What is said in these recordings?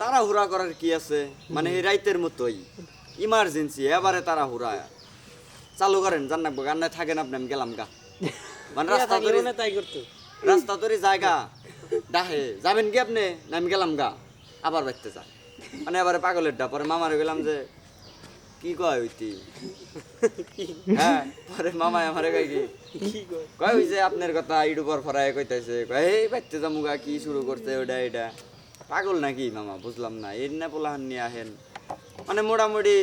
তাড়াহুড়া করার কি আছে? মানে এই রাইতের মতোই। ইমার্জেন্সি এবারে তাড়াহুড়া। চালু করেন জান্নাক গান্নায় থাকেন আপনি আমি গেলাম গা। মানে রাস্তা ধরে তাই করতো। রাস্তা ধরে জায়গা। ডাহে যাবেন কি আপনি? না আমি গেলাম গা। আবার বাইতে যা মানে এবারে পাগলের ডা পরে মামারে গেলাম যে কি কয় হইতি হ্যাঁ পরে মামায় আমারে কয় কি কয়? যে আপনার কথা পর ফরায় কইতাছে কয় এই বাইতে যামুগা কি শুরু করছে ওটা এটা পাগল নাকি মামা? বুঝলাম না। এর না পোলাহান নিয়ে আহেন। মানে মোটামুটি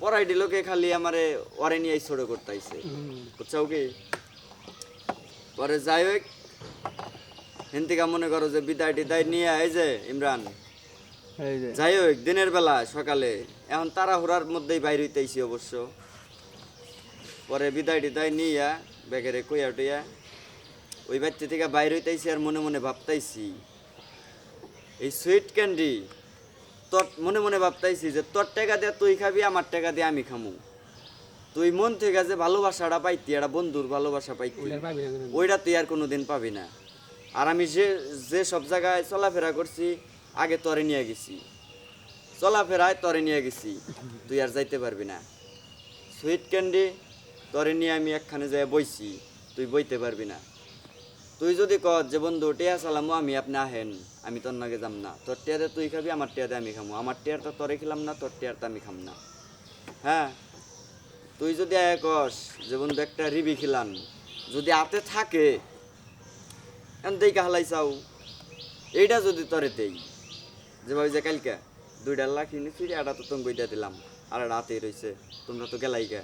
পড়াই দিলকে খালি আমারে ওরে নিয়ে ছোট করতেছে বুঝছাও কি? পরে যাই হোক হেন্তিকা মনে করো যে বিদায় টিদায় নিয়ে এই যে ইমরান। যাই হোক দিনের বেলা সকালে। এখন তাড়াহুড়ার মধ্যেই বাইর হইতেছি অবশ্য। পরে বিদায় টিদায় নিয়া বেগেরে কইয়া টইয়া ওই বাচ্চা থেকে বাইর হইতেছি আর মনে মনে ভাবতাইছি এই সুইট ক্যান্ডি তোর মনে মনে ভাবতাইছি যে তোর টাকা দিয়ে তুই খাবি আমার টাকা দিয়ে আমি খামু। তুই মন থেকে যে ভালোবাসাটা পাইতি একটা বন্ধুর ভালোবাসা পাইতি ওইটা তুই আর কোনোদিন পাবি না। আর আমি যে যে সব জায়গায় চলাফেরা করছি আগে তরে নিয়ে গেছি। চলাফেরায় তরে নিয়ে গেছি তুই আর যাইতে পারবি না। সুইট ক্যান্ডি তরে নিয়ে আমি একখানে যাই বইছি তুই বইতে পারবি না। তুই যদি ক যে, বন্ধু, টিয়া চালামো, আমি আপনি আহেন আমি তোর নাগে যাম না। তোর টিয়াতে তুই খাবি, আমার টিয়াতে আমি খামো। আমার টিয়ারটা তরে খেলাম না, তোর টিয়ারটা আমি খাম না। হ্যাঁ? তুই যদি আয় কস যে, বন্ধু, একটা রিবি খিলান। যদি আতে থাকে, এন দেই হালাই চাও। এইটা যদি তরে দেই। যে ভাই যে, কালকে দুইটা লাখ নিছি একটা তো তুমি বইটা দিলাম। আর একটা হাতেই রয়েছে তোমরা তো গেলাই গে।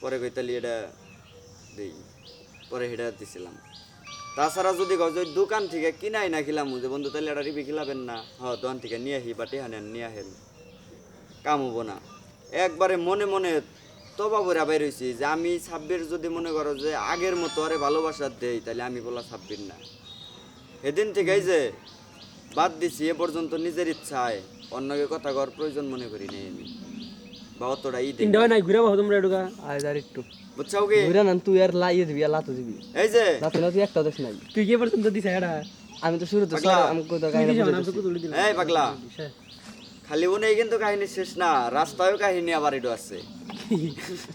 পরে কইতালি এটা দেই। পরে হেটা দিছিলাম। তাছাড়া যদি যে দোকান থেকে কিনাই না খিলাম যে, বন্ধু তাহলে এটা রিবি খিলাবেন না। হ, দোকান থেকে নিয়ে আহি বা টেহানেন নিয়ে আহেন। কাম হব না। একবারে মনে মনে তবা বইরা বাইর হয়েছি যে, আমি ছাব্বির যদি মনে করো যে, আগের মতো আরে ভালোবাসা দেই তাহলে আমি বলা ছাব্বির না। সেদিন থেকেই যে বাদ দিছি, এ পর্যন্ত নিজের ইচ্ছায় অন্যকে কথা কর প্রয়োজন মনে করি নাই আমি। বা অতটা ই দেখি তিনটা হয় নাই ঘুরে বাহো তোমরা এটুকা আজ যার একটু। বুঝছাও কি? ঘুরে না তুই আর লাইয়ে দিবি আর লাতো দিবি। এই যে। লাতো না তুই একটা দেশ নাই। তুই কি পর্যন্ত দিছ এটা আমি তো শুরু তো। সর আমি কোথাও তুই কাহিনী দিছ বুঝে তো তুলে দিলাম। এই পাগলা। খালি উনি কিন্তু কাহিনী শেষ না রাস্তায়ও কাহিনী আবার এডু আছে।